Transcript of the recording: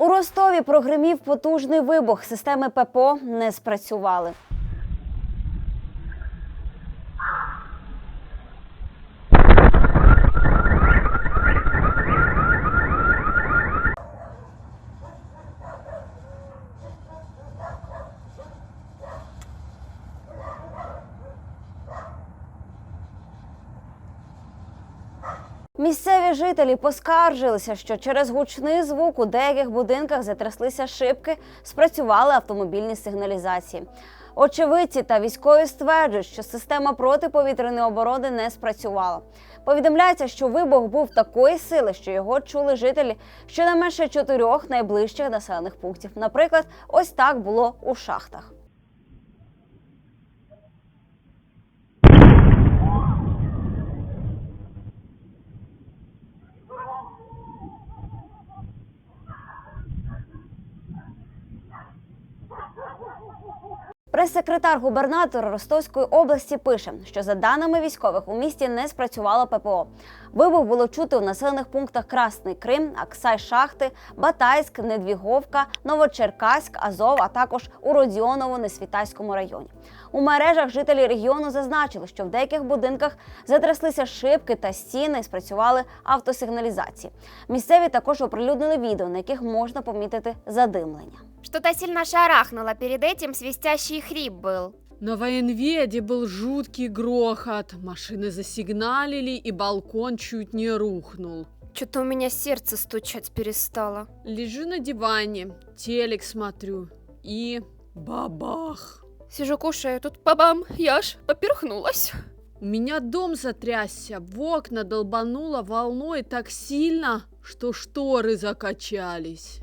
У Ростові прогримів потужний вибух. Системи ППО не спрацювали. Місцеві жителі поскаржилися, що через гучний звук у деяких будинках затряслися шибки, спрацювали автомобільні сигналізації. Очевидці та військові стверджують, що система протиповітряної оборони не спрацювала. Повідомляється, що вибух був такої сили, що його чули жителі щонайменше чотирьох найближчих населених пунктів. Наприклад, ось так було у шахтах. Прес-секретар губернатора Ростовської області пише, що за даними військових у місті не спрацювало ППО. Вибух було чути у населених пунктах Красний Крим, Аксай Шахти, Батайськ, Недвіговка, Новочеркаськ, Азов, а також у Родіоново-Несвітайському районі. У мережах жителі регіону зазначили, що в деяких будинках затряслися шибки та стіни і спрацювали автосигналізації. Місцеві також оприлюднили відео, на яких можна помітити задимлення. Что-то сильно шарахнуло, перед этим свистящий хрип был. На военведе был жуткий грохот. Машины засигналили, и балкон чуть не рухнул. Что-то у меня сердце стучать перестало. Лежу на диване, телек смотрю, и бабах. Сижу, кушаю, тут бабам, я аж поперхнулась. У меня дом затрясся, в окна долбануло волной так сильно, что шторы закачались.